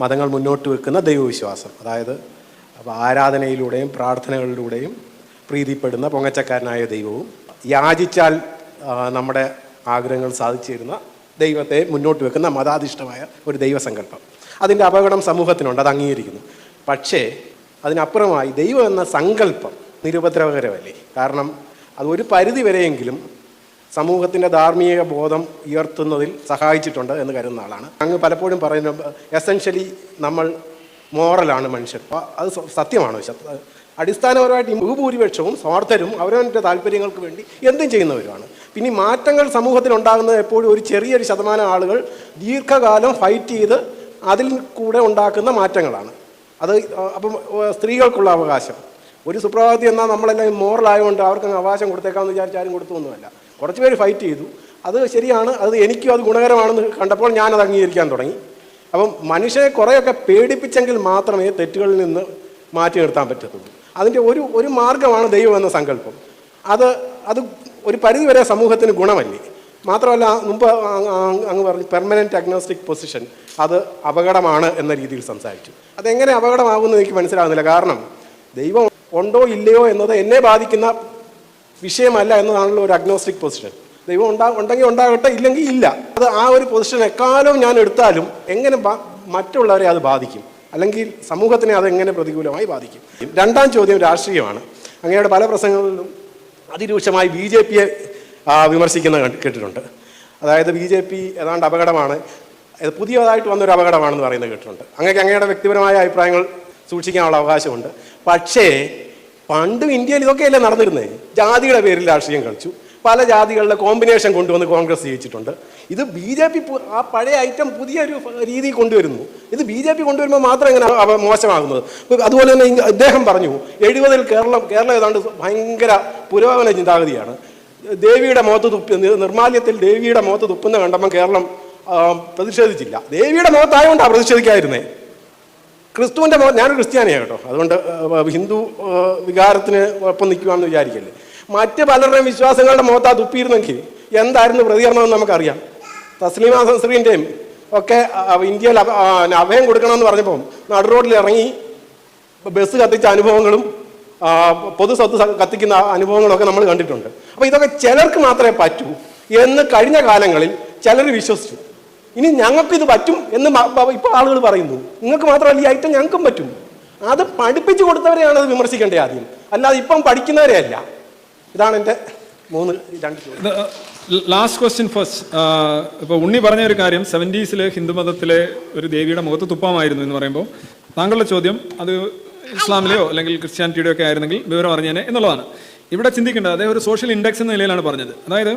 മതങ്ങൾ മുന്നോട്ട് വെക്കുന്ന ദൈവവിശ്വാസം. അതായത് അപ്പോൾ ആരാധനയിലൂടെയും പ്രാർത്ഥനകളിലൂടെയും പ്രീതിപ്പെടുന്ന പൊങ്ങച്ചക്കാരനായ ദൈവവും യാചിച്ചാൽ നമ്മുടെ ആഗ്രഹങ്ങൾ സാധിച്ചു തരുന്ന ദൈവത്തെ മുന്നോട്ട് വെക്കുന്ന മതാധിഷ്ഠമായ ഒരു ദൈവസങ്കല്പം. അതിന്റെ അപകടം സമൂഹത്തിനുണ്ട് അത് അംഗീകരിക്കുന്നു. പക്ഷേ അതിനപ്പുറമായി ദൈവം എന്ന സങ്കല്പം നിരുപദ്രവകരമല്ലേ? കാരണം അത് ഒരു പരിധി വരെയെങ്കിലും സമൂഹത്തിന്റെ ധാർമ്മിക ബോധം ഉയർത്തുന്നതിൽ സഹായിച്ചിട്ടുണ്ട് എന്ന് കരുതുന്ന ആളാണ്. അങ്ങ് പലപ്പോഴും പറയുന്ന എസെൻഷ്യലി നമ്മൾ മോറലാണ് മനുഷ്യർ. അത് സത്യമാണ്. സത്യ- അടിസ്ഥാനപരമായിട്ട് ഈ ബഹുഭൂരിപക്ഷവും സ്വാർത്ഥരും അവരവന്റെ താല്പര്യങ്ങൾക്ക് വേണ്ടി എന്തും ചെയ്യുന്നവരുമാണ്. പിന്നെ മാറ്റങ്ങൾ സമൂഹത്തിൽ ഉണ്ടാകുന്നത് എപ്പോഴും ഒരു ചെറിയൊരു ശതമാനം ആളുകൾ ദീർഘകാലം ഫൈറ്റ് ചെയ്ത് അതിൽ കൂടെ ഉണ്ടാക്കുന്ന മാറ്റങ്ങളാണ്. അത് അപ്പം സ്ത്രീകൾക്കുള്ള അവകാശം. ഒരു സുപ്രഭാതത്തിൽ എന്നാൽ നമ്മളെല്ലാം മോറലായതുകൊണ്ട് അവർക്ക് അവകാശം കൊടുത്തേക്കാമെന്ന് വിചാരിച്ചാലും കൊടുത്തൊന്നുമല്ല കുറച്ച് പേര് ഫൈറ്റ് ചെയ്തു. അത് ശരിയാണ് അത് എനിക്കും അത് ഗുണകരമാണെന്ന് കണ്ടപ്പോൾ ഞാനത് അംഗീകരിക്കാൻ തുടങ്ങി. അപ്പം മനുഷ്യനെ കുറേയൊക്കെ പേടിപ്പിച്ചെങ്കിൽ മാത്രമേ തെറ്റുകളിൽ നിന്ന് മാറ്റി നിർത്താൻ പറ്റത്തുള്ളൂ. അതിന്റെ ഒരു ഒരു മാർഗമാണ് ദൈവം എന്ന സങ്കല്പം. അത് അത് ഒരു പരിധിവരെ സമൂഹത്തിന് ഗുണമല്ലേ? മാത്രമല്ല മുമ്പ് അങ്ങ് പറഞ്ഞു പെർമനന്റ് അഗ്നോസ്റ്റിക് പൊസിഷൻ അത് അപകടമാണ് എന്ന രീതിയിൽ സംസാരിച്ചു. അതെങ്ങനെ അപകടമാകുമെന്ന് എനിക്ക് മനസ്സിലാകുന്നില്ല. കാരണം ദൈവം ഉണ്ടോ ഇല്ലയോ എന്നത് എന്നെ ബാധിക്കുന്ന വിഷയമല്ല എന്നതാണല്ലോ ഒരു അഗ്നോസ്റ്റിക് പൊസിഷൻ ദൈവം ഉണ്ടാ ഉണ്ടെങ്കിൽ ഉണ്ടാകട്ടെ ഇല്ലെങ്കിൽ ഇല്ല. അത് ആ ഒരു പൊസിഷൻ എക്കാലവും ഞാൻ എടുത്താലും എങ്ങനെ മറ്റുള്ളവരെ അത് ബാധിക്കും? അല്ലെങ്കിൽ സമൂഹത്തിനെ അത് എങ്ങനെ പ്രതികൂലമായി ബാധിക്കും? രണ്ടാം ചോദ്യം രാഷ്ട്രീയമാണ്. അങ്ങയുടെ പല പ്രസംഗങ്ങളിലും അതിരൂക്ഷമായി ബി ജെ പിയെ വിമർശിക്കുന്ന കേട്ടിട്ടുണ്ട്. അതായത് ബി ജെ പി ഏതാണ്ട് അപകടമാണ് പുതിയതായിട്ട് വന്നൊരു അപകടമാണെന്ന് പറയുന്നത് കേട്ടിട്ടുണ്ട്. അങ്ങനെ അങ്ങയുടെ വ്യക്തിപരമായ അഭിപ്രായങ്ങൾ സൂക്ഷിക്കാനുള്ള അവകാശമുണ്ട്. പക്ഷേ പണ്ടും ഇന്ത്യയിൽ ഇതൊക്കെയല്ലേ നടന്നിരുന്നത് ജാതിയുടെ പേരിൽ രാഷ്ട്രീയം കളിച്ചു. പല ജാതികളുടെ കോമ്പിനേഷൻ കൊണ്ടുവന്ന് കോൺഗ്രസ് ജയിച്ചിട്ടുണ്ട്. ഇത് ബി ജെ പി ആ പഴയ ഐറ്റം പുതിയൊരു രീതി കൊണ്ടുവരുന്നു. ഇത് ബി ജെ പി കൊണ്ടുവരുമ്പോൾ മാത്രം ഇങ്ങനെ മോശമാകുന്നത്? അതുപോലെ തന്നെ അദ്ദേഹം പറഞ്ഞു എഴുപതിൽ കേരളം കേരളം ഏതാണ്ട് ഭയങ്കര പുരോഗമന ചിന്താഗതിയാണ്. ദേവിയുടെ മുഖത്ത് തുപ്പി നിർമാല്യത്തിൽ ദേവിയുടെ മുഖത്ത് തുപ്പുന്ന കണ്ടപ്പോൾ കേരളം പ്രതിഷേധിച്ചില്ല. ദേവിയുടെ മുഖത്തായതുകൊണ്ടാണ് പ്രതിഷേധിക്കാതിരുന്നേ? ക്രിസ്തുവിന്റെ ഞാനൊരു ക്രിസ്ത്യാനിയാണ് കേട്ടോ. അതുകൊണ്ട് ഹിന്ദു വികാരത്തിന് ഒപ്പം നിൽക്കുകയെന്ന് വിചാരിക്കല്ലേ. മറ്റ് പലരുടെയും വിശ്വാസങ്ങളുടെ മുഖത്താ തുപ്പിയിരുന്നെങ്കിൽ എന്തായിരുന്നു പ്രതികരണമെന്ന് നമുക്കറിയാം. തസ്ലീമ സൻസറിന്റെയും ഒക്കെ ഇന്ത്യയിൽ അഭ- അഭയം കൊടുക്കണമെന്ന് പറഞ്ഞപ്പോൾ നടു റോഡിൽ ഇറങ്ങി ബസ് കത്തിച്ച അനുഭവങ്ങളും പൊതു സ്വത്ത് കത്തിക്കുന്ന അനുഭവങ്ങളൊക്കെ നമ്മൾ കണ്ടിട്ടുണ്ട്. അപ്പോൾ ഇതൊക്കെ ചിലർക്ക് മാത്രമേ പറ്റൂ എന്ന് കഴിഞ്ഞ കാലങ്ങളിൽ ചിലർ വിശ്വസിച്ചു. ഇനി ഞങ്ങൾക്ക് ഇത് പറ്റും എന്ന് ഇപ്പോൾ ആളുകൾ പറയുന്നു. നിങ്ങൾക്ക് മാത്രമല്ല ഈ ഐറ്റം ഞങ്ങൾക്കും പറ്റും. അത് പഠിപ്പിച്ചു കൊടുത്തവരെയാണ് അത് വിമർശിക്കേണ്ടത് ആദ്യം. അല്ലാതെ ഇപ്പം പഠിക്കുന്നവരെ അല്ല. ഇതാണ് എന്റെ മൂന്ന് രണ്ട് ലാസ്റ്റ് ക്വസ്റ്റ്യൻ ഫസ്റ്റ് ഇപ്പോൾ ഉണ്ണി പറഞ്ഞ ഒരു കാര്യം സെവന്റീസിലെ ഹിന്ദുമതത്തിലെ ഒരു ദേവിയുടെ മുഖത്ത് തുപ്പമായിരുന്നു എന്ന് പറയുമ്പോൾ താങ്കളുടെ ചോദ്യം അത് ഇസ്ലാമിലെയോ അല്ലെങ്കിൽ ക്രിസ്ത്യാനിറ്റിയുടെയോ ഒക്കെ ആയിരുന്നെങ്കിൽ വിവരം അറിഞ്ഞേനെ എന്നുള്ളതാണ്. ഇവിടെ ചിന്തിക്കേണ്ടത് അദ്ദേഹം ഒരു സോഷ്യൽ ഇൻഡെക്സ് എന്ന നിലയിലാണ് പറഞ്ഞത്. അതായത്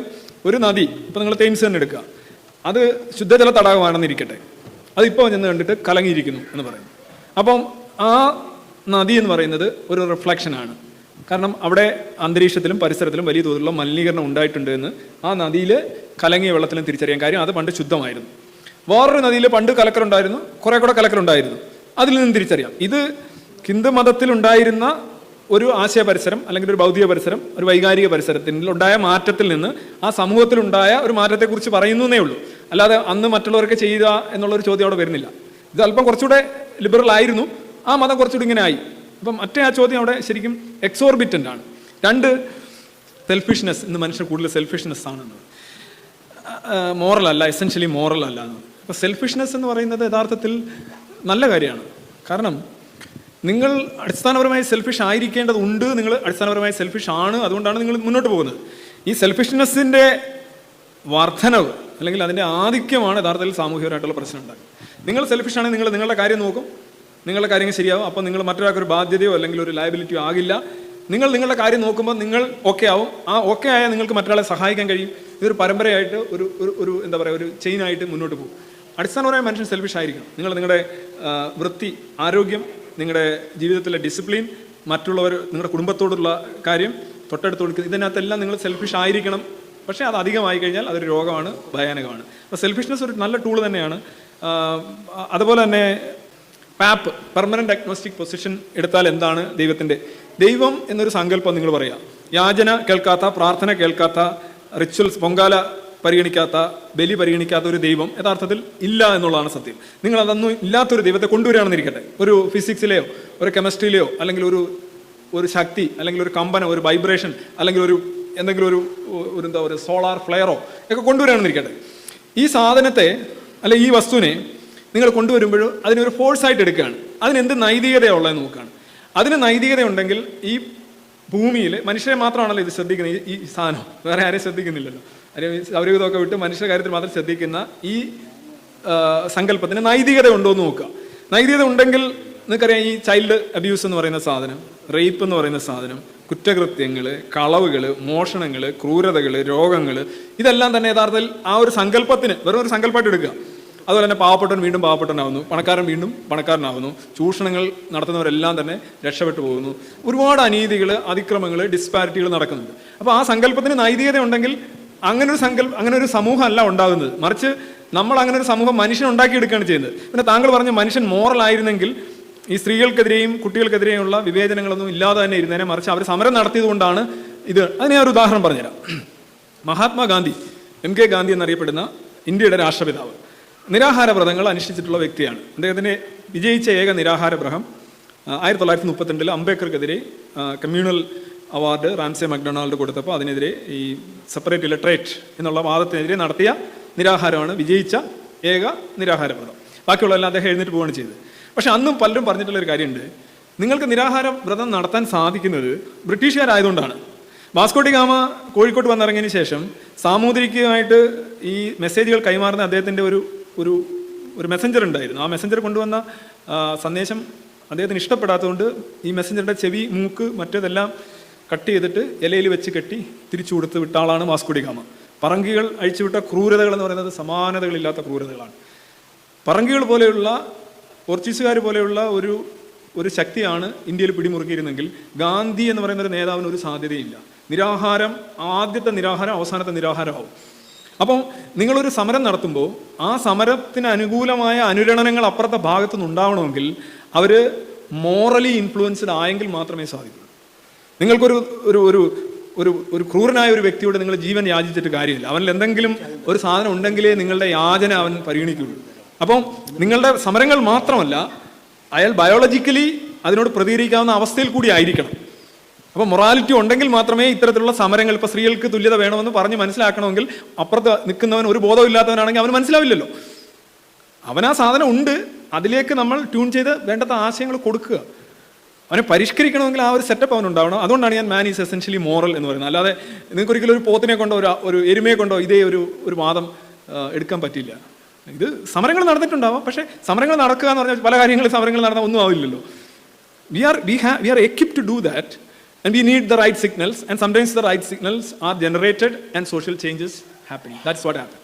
ഒരു നദി ഇപ്പോൾ നിങ്ങൾ തേംസ് തന്നെ എടുക്കുക. അത് ശുദ്ധജല തടാകമാണെന്ന് ഇരിക്കട്ടെ. അതിപ്പോൾ ചെന്ന് കണ്ടിട്ട് കലങ്ങിയിരിക്കുന്നു എന്ന് പറയുന്നു. അപ്പം ആ നദി എന്ന് പറയുന്നത് ഒരു റിഫ്ലക്ഷനാണ് കാരണം അവിടെ അന്തരീക്ഷത്തിലും പരിസരത്തിലും വലിയ തോതിലുള്ള മലിനീകരണം ഉണ്ടായിട്ടുണ്ട് എന്ന് ആ നദിയിൽ കലങ്ങിയ വെള്ളത്തിലും തിരിച്ചറിയാൻ കാര്യം അത് പണ്ട് ശുദ്ധമായിരുന്നു. വേറൊരു നദിയിൽ പണ്ട് കലക്കലുണ്ടായിരുന്നു കുറെ കൂടെ കലക്കലുണ്ടായിരുന്നു. അതിൽ നിന്ന് തിരിച്ചറിയാം. ഇത് ഹിന്ദു മതത്തിലുണ്ടായിരുന്ന ഒരു ആശയ പരിസരം അല്ലെങ്കിൽ ഒരു ഭൗതിക പരിസരം ഒരു വൈകാരിക പരിസരത്തിൽ ഉണ്ടായ മാറ്റത്തിൽ നിന്ന് ആ സമൂഹത്തിലുണ്ടായ ഒരു മാറ്റത്തെക്കുറിച്ച് പറയുന്നേ ഉള്ളൂ. അല്ലാതെ അന്ന് മറ്റുള്ളവർക്ക് ചെയ്യുക എന്നുള്ളൊരു ചോദ്യം അവിടെ വരുന്നില്ല. ഇത് അല്പം കുറച്ചുകൂടെ ലിബറൽ ആയിരുന്നു. ആ മതം കുറച്ചുകൂടി ഇങ്ങനെ ആയി. അപ്പം മറ്റേ ആ ചോദ്യം അവിടെ ശരിക്കും എക്സോർബിറ്റന്റ് ആണ്. രണ്ട് സെൽഫിഷ്നെസ് ഇന്ന് മനുഷ്യർ കൂടുതൽ സെൽഫിഷ്നെസ് ആണെന്ന്. മോറൽ അല്ല എസെൻഷ്യലി മോറൽ അല്ല എന്ന്. അപ്പോൾ സെൽഫിഷ്നെസ് എന്ന് പറയുന്നത് യഥാർത്ഥത്തിൽ നല്ല കാര്യമാണ്. കാരണം നിങ്ങൾ അടിസ്ഥാനപരമായി സെൽഫിഷ് ആയിരിക്കേണ്ടതുണ്ട് നിങ്ങൾ അടിസ്ഥാനപരമായി സെൽഫിഷ് ആണ് അതുകൊണ്ടാണ് നിങ്ങൾ മുന്നോട്ട് പോകുന്നത്. ഈ സെൽഫിഷ്നെസ്സിന്റെ വർധനവ് അല്ലെങ്കിൽ അതിന്റെ ആധിക്യമാണ് യഥാർത്ഥത്തിൽ സാമൂഹികമായിട്ടുള്ള പ്രശ്നം ഉണ്ടാക്കുക. നിങ്ങൾ സെൽഫിഷ് ആണെങ്കിൽ നിങ്ങൾ നിങ്ങളുടെ കാര്യം നോക്കും. നിങ്ങളുടെ കാര്യങ്ങൾ ശരിയാവും. അപ്പോൾ നിങ്ങൾ മറ്റൊരാൾക്കൊരു ബാധ്യതയോ അല്ലെങ്കിൽ ഒരു ലയബിലിറ്റിയോ ആകില്ല. നിങ്ങൾ നിങ്ങളുടെ കാര്യം നോക്കുമ്പോൾ നിങ്ങൾ ഓക്കെ ആവും. ആ ഓക്കെ ആയാൽ നിങ്ങൾക്ക് മറ്റൊരാളെ സഹായിക്കാൻ കഴിയും. ഇതൊരു പരമ്പരയായിട്ട് ഒരു ഒരു എന്താ പറയുക ഒരു ചെയിനായിട്ട് മുന്നോട്ട് പോകും. അടിസ്ഥാനപരമായ മനുഷ്യൻ സെൽഫിഷ് ആയിരിക്കും നിങ്ങൾ നിങ്ങളുടെ വൃത്തി ആരോഗ്യം നിങ്ങളുടെ ജീവിതത്തിലെ ഡിസിപ്ലിൻ മറ്റുള്ളവർ നിങ്ങളുടെ കുടുംബത്തോടുള്ള കാര്യം തൊട്ടടുത്ത് കൊടുക്കുക ഇതിനകത്തെല്ലാം നിങ്ങൾ സെൽഫിഷ് ആയിരിക്കണം. പക്ഷേ അത് അധികമായി കഴിഞ്ഞാൽ അതൊരു രോഗമാണ് ഭയാനകമാണ്. അപ്പോൾ സെൽഫിഷ്നെസ് ഒരു നല്ല ടൂൾ തന്നെയാണ്. അതുപോലെ തന്നെ പാപ്പ് പെർമനന്റ് അഗ്നോസ്റ്റിക് പൊസിഷൻ എടുത്താൽ എന്താണ് ദൈവത്തിന്റെ? ദൈവം എന്നൊരു സങ്കല്പം നിങ്ങൾ പറയാം യാചന കേൾക്കാത്ത പ്രാർത്ഥന കേൾക്കാത്ത റിച്വൽസ് പൊങ്കാല പരിഗണിക്കാത്ത ബലി പരിഗണിക്കാത്ത ഒരു ദൈവം യഥാർത്ഥത്തിൽ ഇല്ല എന്നുള്ളതാണ് സത്യം. നിങ്ങൾ അതൊന്നും ഇല്ലാത്തൊരു ദൈവത്തെ കൊണ്ടുവരികയാണെന്നിരിക്കട്ടെ ഒരു ഫിസിക്സിലെയോ ഒരു കെമിസ്ട്രിയിലെയോ അല്ലെങ്കിൽ ഒരു ഒരു ശക്തി അല്ലെങ്കിൽ ഒരു കമ്പനം ഒരു വൈബ്രേഷൻ അല്ലെങ്കിൽ ഒരു എന്തെങ്കിലും ഒരു ഒരു എന്താ പറയുക സോളാർ ഫ്ലെയറോ ഒക്കെ കൊണ്ടുവരികയാണെന്നിരിക്കട്ടെ ഈ സാധനത്തെ അല്ലെ ഈ വസ്തുവിനെ നിങ്ങൾ കൊണ്ടുവരുമ്പോൾ അതിനൊരു ഫോഴ്സായിട്ട് എടുക്കുകയാണ്. അതിന് എന്ത് നൈതികതയാണ് ഉള്ളതെന്ന് നോക്കുകയാണ്. അതിന് നൈതികത ഉണ്ടെങ്കിൽ ഈ ഭൂമിയിൽ മനുഷ്യരെ മാത്രമാണല്ലോ ഇത് ശ്രദ്ധിക്കുന്നത് ഈ- സാധനം. വേറെ ആരെയും ശ്രദ്ധിക്കുന്നില്ലല്ലോ. സൗരയുധമൊക്കെ വിട്ട് മനുഷ്യ കാര്യത്തിൽ മാത്രം ശ്രദ്ധിക്കുന്ന ഈ സങ്കല്പത്തിന് നൈതികത ഉണ്ടോ എന്ന് നോക്കുക. നൈതികത ഉണ്ടെങ്കിൽ നിങ്ങൾക്കറിയാം ഈ ചൈൽഡ് അബ്യൂസ് എന്ന് പറയുന്ന സാധനം റേപ്പ് എന്ന് പറയുന്ന സാധനം കുറ്റകൃത്യങ്ങൾ കളവുകൾ മോഷണങ്ങൾ ക്രൂരതകൾ രോഗങ്ങൾ ഇതെല്ലാം തന്നെ യഥാർത്ഥത്തിൽ ആ ഒരു സങ്കല്പത്തിന് വെറും ഒരു സങ്കല്പമായിട്ട് എടുക്കുക. അതുപോലെ തന്നെ പാവപ്പെട്ടവൻ വീണ്ടും പാവപ്പെട്ടവനാവുന്നു പണക്കാരൻ വീണ്ടും പണക്കാരനാവുന്നു ചൂഷണങ്ങൾ നടത്തുന്നവരെല്ലാം തന്നെ രക്ഷപ്പെട്ടു പോകുന്നു. ഒരുപാട് അനീതികൾ അതിക്രമങ്ങൾ ഡിസ്പാരിറ്റികൾ നടക്കുന്നുണ്ട്. അപ്പോൾ ആ സങ്കല്പത്തിന് നൈതികത ഉണ്ടെങ്കിൽ അങ്ങനെ ഒരു സങ്കല്പ അങ്ങനെ ഒരു സമൂഹം അല്ല ഉണ്ടാകുന്നത്. മറിച്ച് നമ്മൾ അങ്ങനെ ഒരു സമൂഹം മനുഷ്യൻ ഉണ്ടാക്കിയെടുക്കുകയാണ് ചെയ്യുന്നത്. പിന്നെ താങ്കൾ പറഞ്ഞ മനുഷ്യൻ മോറൽ ആയിരുന്നെങ്കിൽ ഈ സ്ത്രീകൾക്കെതിരെയും കുട്ടികൾക്കെതിരെയുള്ള വിവേചനങ്ങളൊന്നും ഇല്ലാതെ തന്നെ ഇരുന്നതിനെ മറിച്ച് അവർ സമരം നടത്തിയതുകൊണ്ടാണ് ഇത്. അതിന് ഒരു ഉദാഹരണം പറഞ്ഞുതരാം. മഹാത്മാഗാന്ധി എം കെ ഗാന്ധി എന്നറിയപ്പെടുന്ന ഇന്ത്യയുടെ രാഷ്ട്രപിതാവ്. നിരാഹാര വ്രതങ്ങൾ അനുഷ്ഠിച്ചിട്ടുള്ള വ്യക്തിയാണ്. അദ്ദേഹത്തിന്റെ വിജയിച്ച ഏക നിരാഹാര വ്രഹം ആയിരത്തി തൊള്ളായിരത്തി മുപ്പത്തിരണ്ടിൽ അംബേദ്കർക്കെതിരെ കമ്മ്യൂണൽ അവാർഡ് റാംസെ മക്ഡൊണാൾഡ് കൊടുത്തപ്പോൾ അതിനെതിരെ ഈ സെപ്പറേറ്റ് ഇലട്രേറ്റ് എന്നുള്ള വാദത്തിനെതിരെ നടത്തിയ നിരാഹാരമാണ് വിജയിച്ച ഏക നിരാഹാര വ്രതം. ബാക്കിയുള്ളതെല്ലാം അദ്ദേഹം എഴുന്നേറ്റ് പോവുകയാണ് ചെയ്തത്. പക്ഷെ അന്നും പലരും പറഞ്ഞിട്ടുള്ള ഒരു കാര്യമുണ്ട്. നിങ്ങൾക്ക് നിരാഹാര വ്രതം നടത്താൻ സാധിക്കുന്നത് ബ്രിട്ടീഷുകാരായതുകൊണ്ടാണ്. വാസ്കോട്ടി ഗാമ കോഴിക്കോട്ട് വന്നിറങ്ങിയതിന് ശേഷം സാമൂതിരിക്കുമായിട്ട് ഈ മെസ്സേജുകൾ കൈമാറുന്ന അദ്ദേഹത്തിന്റെ ഒരു ഒരു ഒരു മെസ്സഞ്ചർ ഉണ്ടായിരുന്നു. ആ മെസ്സഞ്ചർ കൊണ്ടുവന്ന സന്ദേശം അദ്ദേഹത്തിന് ഇഷ്ടപ്പെടാത്തതുകൊണ്ട് ഈ മെസ്സഞ്ചറിന്റെ ചെവി മൂക്ക് മറ്റേതെല്ലാം കട്ട് ചെയ്തിട്ട് ഇലയിൽ വെച്ച് കെട്ടി തിരിച്ചു കൊടുത്ത് വിട്ട ആളാണ് വാസ്കോടി ഗാമ. പറങ്കികൾ അഴിച്ചുവിട്ട ക്രൂരതകൾ എന്ന് പറയുന്നത് സമാനതകളില്ലാത്ത ക്രൂരതകളാണ്. പറങ്കികൾ പോലെയുള്ള പോർച്ചുഗീസുകാർ പോലെയുള്ള ഒരു ഒരു ശക്തിയാണ് ഇന്ത്യയിൽ പിടിമുറുക്കിയിരുന്നെങ്കിൽ ഗാന്ധി എന്ന് പറയുന്ന ഒരു നേതാവിന് ഒരു സാധ്യതയില്ല. നിരാഹാരം ആദ്യത്തെ നിരാഹാരം അവസാനത്തെ നിരാഹാരമാവും. അപ്പോൾ നിങ്ങളൊരു സമരം നടത്തുമ്പോൾ ആ സമരത്തിന് അനുകൂലമായ അനുരണനങ്ങൾ അപ്പുറത്തെ ഭാഗത്തു നിന്നുണ്ടാവണമെങ്കിൽ അവർ മോറലി ഇൻഫ്ലുവൻസ്ഡ് ആയെങ്കിൽ മാത്രമേ സാധിക്കൂ. നിങ്ങൾക്കൊരു ഒരു ഒരു ഒരു ഒരു ക്രൂരനായ ഒരു വ്യക്തിയോട് നിങ്ങൾ ജീവൻ യാചിച്ചിട്ട് കാര്യമില്ല. അവനിൽ എന്തെങ്കിലും ഒരു സാധനം ഉണ്ടെങ്കിലേ നിങ്ങളുടെ യാചന അവൻ പരിഗണിക്കുകയുള്ളൂ. അപ്പം നിങ്ങളുടെ സമരങ്ങൾ മാത്രമല്ല അയാൾ ബയോളജിക്കലി അതിനോട് പ്രതികരിക്കാവുന്ന അവസ്ഥയിൽ കൂടി ആയിരിക്കണം. അപ്പോൾ മൊറാലിറ്റി ഉണ്ടെങ്കിൽ മാത്രമേ ഇത്തരത്തിലുള്ള സമരങ്ങൾ ഇപ്പോൾ സ്ത്രീകൾക്ക് തുല്യത വേണമെന്ന് പറഞ്ഞ് മനസ്സിലാക്കണമെങ്കിൽ അപ്പുറത്ത് നിൽക്കുന്നവൻ ഒരു ബോധമില്ലാത്തവനാണെങ്കിൽ അവന് മനസ്സിലാവില്ലല്ലോ. അവൻ ആ സാധനം ഉണ്ട് അതിലേക്ക് നമ്മൾ ട്യൂൺ ചെയ്ത് വേണ്ടത്ത ആശയങ്ങൾ കൊടുക്കുക. അവനെ പരിഷ്കരിക്കണമെങ്കിൽ ആ ഒരു സെറ്റപ്പ് അവനുണ്ടാവണം അതുകൊണ്ടാണ് ഞാൻ മാൻ ഈസ് എസെൻഷ്യലി മോറൽ എന്ന് പറയുന്നത്. അല്ലാതെ നിങ്ങൾക്ക് ഒരിക്കലും ഒരു പോത്തിനെ കൊണ്ടോ ഒരു ഒരു എരുമയെ കൊണ്ടോ ഇതേ ഒരു ഒരു വാദം എടുക്കാൻ പറ്റില്ല ഇത് സമരങ്ങൾ നടന്നിട്ടുണ്ടാവാം പക്ഷേ സമരങ്ങൾ നടക്കുക എന്ന് പറഞ്ഞാൽ പല കാര്യങ്ങളും സമരങ്ങൾ നടന്നാൽ ഒന്നും ആവില്ലല്ലോ we are we have we are equipped to do that and we need the right signals and sometimes the right signals are generated and social changes happening that's what happened